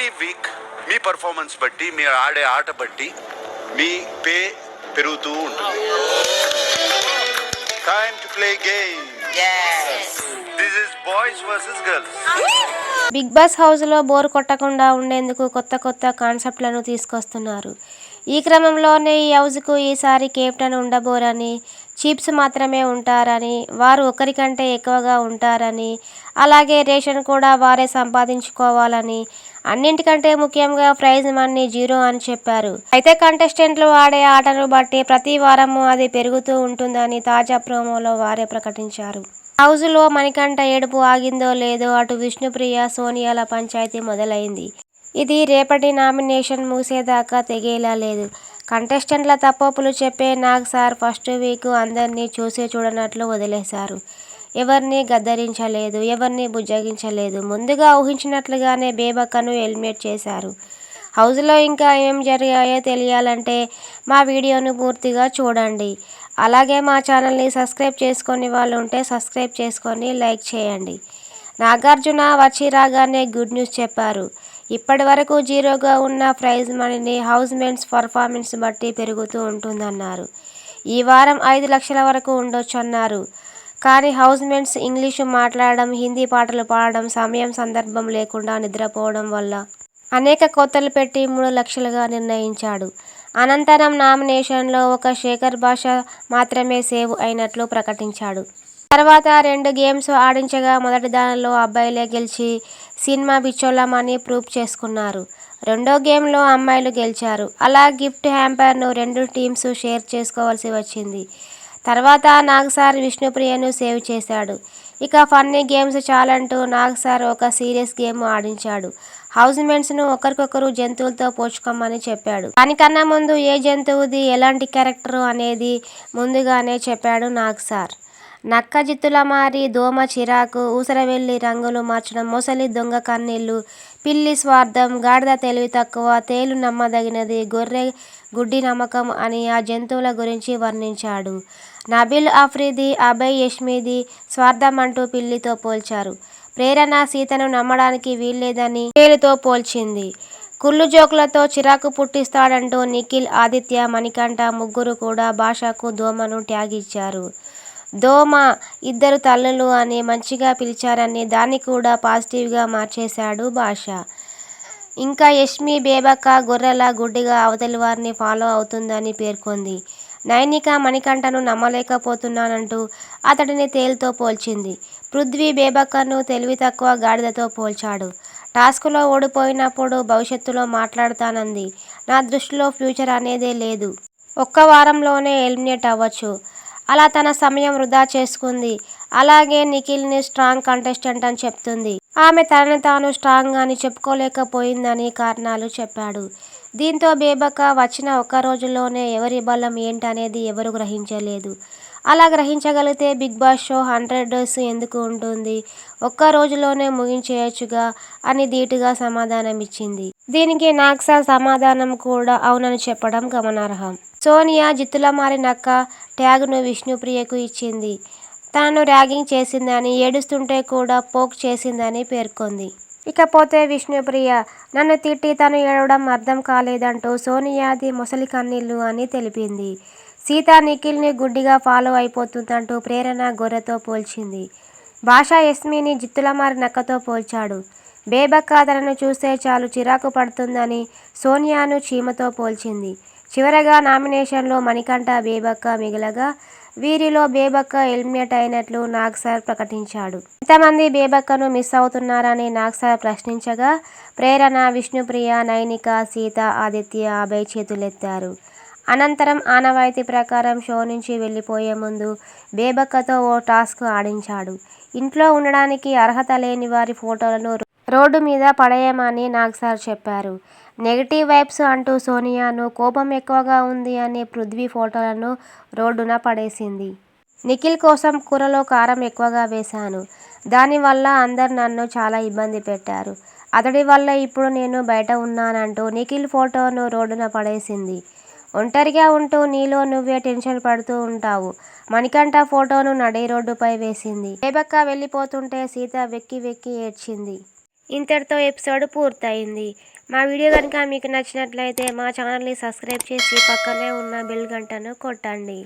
Every week మీ performance బట్టి మీరు ఆడే ఆట బట్టి మీ పే పెరుగుతూ ఉంటుంది. Time to play game this is boys versus girls big boss హౌస్లో బోర్ కొట్టకుండా ఉండేందుకు కొత్త కొత్త కాన్సెప్ట్లను తీసుకొస్తున్నారు. ఈ క్రమంలోనే ఈ హౌస్కు ఈసారి కెప్టెన్ ఉండబోరని చీప్స్ మాత్రమే ఉంటారని వారు ఒకరికంటే ఎక్కువగా ఉంటారని అలాగే రేషన్ కూడా వారే సంపాదించుకోవాలని అన్నింటికంటే ముఖ్యంగా ప్రైజ్ మనీ జీరో అని చెప్పారు. అయితే కంటెస్టెంట్లు ఆడే ఆటను బట్టి ప్రతి వారము అది పెరుగుతూ ఉంటుందని తాజా ప్రోమోలో వారే ప్రకటించారు. హౌస్లో మణికంఠ ఏడుపు ఆగిందో లేదో అటు విష్ణుప్రియ సోనియాల పంచాయతీ మొదలైంది. ఇది రేపటి నామినేషన్ మూసేదాకా తెగేలా లేదు. కంటెస్టెంట్ల తప్పొప్పులు చెప్పే నాగ్ సార్ ఫస్ట్ వీక్ అందరినీ చూసి చూడనట్లు వదిలేశారు. ఎవరిని గద్దరించలేదు ఎవరిని బుజ్జగించలేదు. ముందుగా ఊహించినట్లుగానే బేబక్కను ఎలిమినేట్ చేశారు. హౌస్లో ఇంకా ఏం జరిగాయో తెలియాలంటే మా వీడియోను పూర్తిగా చూడండి. అలాగే మా ఛానల్ని సబ్స్క్రైబ్ చేసుకొని వాళ్ళు ఉంటే సబ్స్క్రైబ్ చేసుకొని లైక్ చేయండి. నాగార్జున వచ్చి రాగానే గుడ్ న్యూస్ చెప్పారు. ఇప్పటి వరకు జీరోగా ఉన్న ప్రైజ్ మనీని హౌస్ మేట్స్ పర్ఫార్మెన్స్ బట్టి పెరుగుతూ ఉంటుందన్నారు. ఈ వారం ఐదు లక్షల వరకు ఉండొచ్చు అన్నారు కానీ హౌస్ మేట్స్ ఇంగ్లీషు మాట్లాడడం హిందీ పాటలు పాడడం సమయం సందర్భం లేకుండా నిద్రపోవడం వల్ల అనేక కోతలు పెట్టి మూడు లక్షలుగా నిర్ణయించాడు. అనంతరం నామినేషన్లో ఒక శేఖర్ భాష మాత్రమే సేవ్ అయినట్లు ప్రకటించాడు. తర్వాత రెండు గేమ్స్ ఆడించగా మొదటి దానిలో అబ్బాయిలే గెలిచి సినిమా బిచ్చోళ్ళమని ప్రూవ్ చేసుకున్నారు. రెండో గేమ్లో అమ్మాయిలు గెలిచారు. అలా గిఫ్ట్ హ్యాంపర్ను రెండు టీమ్స్ షేర్ చేసుకోవాల్సి వచ్చింది. తర్వాత నాగ్ సార్ విష్ణుప్రియను సేవ్ చేశాడు. ఇక ఫన్నీ గేమ్స్ చాలంటూ నాగ్ సార్ ఒక సీరియస్ గేమ్ ఆడించాడు. హౌస్ మేట్స్ను ఒకరికొకరు జంతువులతో పోచుకోమని చెప్పాడు. దానికన్నా ముందు ఏ జంతువుది ఎలాంటి క్యారెక్టర్ అనేది ముందుగానే చెప్పాడు నాగ్ సార్ నక్కజిత్తుల మారి దోమ చిరాకు ఊసరవెల్లి రంగులు మార్చడం మొసలి దొంగ కన్నీళ్ళు పిల్లి స్వార్థం గాడిద తెలివి తక్కువ తేలు నమ్మదగినది గొర్రె గుడ్డి నమ్మకం అని ఆ జంతువుల గురించి వర్ణించాడు. నబిల్ అఫ్రీది అభయ్ యష్మిది స్వార్థం అంటూ పిల్లితో పోల్చారు. ప్రేరణ సీతను నమ్మడానికి వీల్లేదని తేలుతో పోల్చింది. కుళ్ళు జోకులతో చిరాకు పుట్టిస్తాడంటూ నిఖిల్ ఆదిత్య మణికంఠ ముగ్గురు కూడా భాషకు దోమను ట్యాగ్ ఇచ్చారు దోమ ఇద్దరు తల్లులు అని మంచిగా పిలిచారని దాన్ని కూడా పాజిటివ్గా మార్చేశాడు భాష. ఇంకా యష్మి బేబక్క గొర్రెల గుడ్డిగా అవతలి వారిని ఫాలో అవుతుందని పేర్కొంది. నైనిక మణికంఠను నమ్మలేకపోతున్నానంటూ అతడిని తేలుతో పోల్చింది. పృథ్వీ బేబక్కను తెలివి తక్కువ గాడిదతో పోల్చాడు. టాస్క్లో ఓడిపోయినప్పుడు భవిష్యత్తులో మాట్లాడతానంది. నా దృష్టిలో ఫ్యూచర్ అనేదే లేదు. ఒక్క వారంలోనే ఎలిమినేట్ అవ్వచ్చు. అలా తన సమయం వృధా చేసుకుంది. అలాగే నిఖిల్ని స్ట్రాంగ్ కంటెస్టెంట్ అని చెప్తుంది. ఆమె తనని తాను స్ట్రాంగ్ అని చెప్పుకోలేకపోయిందని కారణాలు చెప్పాడు. దీంతో బేబక వచ్చిన ఒక్క రోజులోనే ఎవరి బలం ఏంటనేది ఎవరు గ్రహించలేదు. అలా గ్రహించగలిగితే big boss show hundred days ఎందుకు ఉంటుంది? ఒక్క రోజులోనే ముగించేయచ్చుగా అని ధీటుగా సమాధానం ఇచ్చింది దీనికి నాక్సా సమాధానం కూడా అవునని చెప్పడం గమనార్హం. సోనియా జిత్తులా మారినాక ట్యాగ్ను విష్ణుప్రియకు ఇచ్చింది. తను ర్యాగింగ్ చేసిందని ఏడుస్తుంటే కూడా పోక్ చేసిందని పేర్కొంది. ఇకపోతే విష్ణుప్రియ నన్ను తిట్టి తను ఏడవడం అర్థం కాలేదంటూ సోనియాది మొసలి కన్నీళ్ళు అని తెలిపింది. సీత నిఖిల్ని గుడ్డిగా ఫాలో అయిపోతుందంటూ ప్రేరణ గొర్రెతో పోల్చింది. భాష యస్మిని జిత్తులమారి నక్కతో పోల్చాడు. బేబక్క తనను చూస్తే చాలు చిరాకు పడుతుందని సోనియాను చీమతో పోల్చింది. చివరగా నామినేషన్లో మణికంఠ బేబక్క మిగలగా వీరిలో బేబక్క ఎలిమినేట్ అయినట్లు నాగ్ సార్ ప్రకటించాడు. ఇంతమంది బేబక్కను మిస్ అవుతున్నారని నాగ్ సార్ ప్రశ్నించగా ప్రేరణ విష్ణుప్రియ నైనిక సీత ఆదిత్య అభయ్ చేతులెత్తారు. అనంతరం ఆనవాయితీ ప్రకారం షో నుంచి వెళ్ళిపోయే ముందు బేబక్కతో ఓ టాస్క్ ఆడించాడు. ఇంట్లో ఉండడానికి అర్హత లేని వారి ఫోటోలను రోడ్డు మీద పడేయమని నాగ్ సార్ చెప్పారు. నెగిటివ్ వైబ్స్ అంటూ సోనియాను కోపం ఎక్కువగా ఉంది అనే పృథ్వీ ఫోటోలను రోడ్డున పడేసింది. నిఖిల్ కోసం కూరలో కారం ఎక్కువగా వేశాను. దానివల్ల అందరు నన్ను చాలా ఇబ్బంది పెట్టారు. అతడి వల్ల ఇప్పుడు నేను బయట ఉన్నానంటూ నిఖిల్ ఫోటోను రోడ్డున పడేసింది. ఒంటరిగా ఉంటూ నీలో నువ్వే టెన్షన్ పడుతూ ఉంటావు. మణికంఠ ఫోటోను నడి రోడ్డుపై వేసింది. బేబక్క వెళ్ళిపోతుంటే సీత వెక్కి వెక్కి ఏడ్చింది. ఇంతటితో ఎపిసోడ్ పూర్తయింది. మా వీడియో కనుక మీకు నచ్చినట్లయితే మా ఛానల్ని సబ్స్క్రైబ్ చేసి పక్కనే ఉన్న బెల్ గంటను కొట్టండి.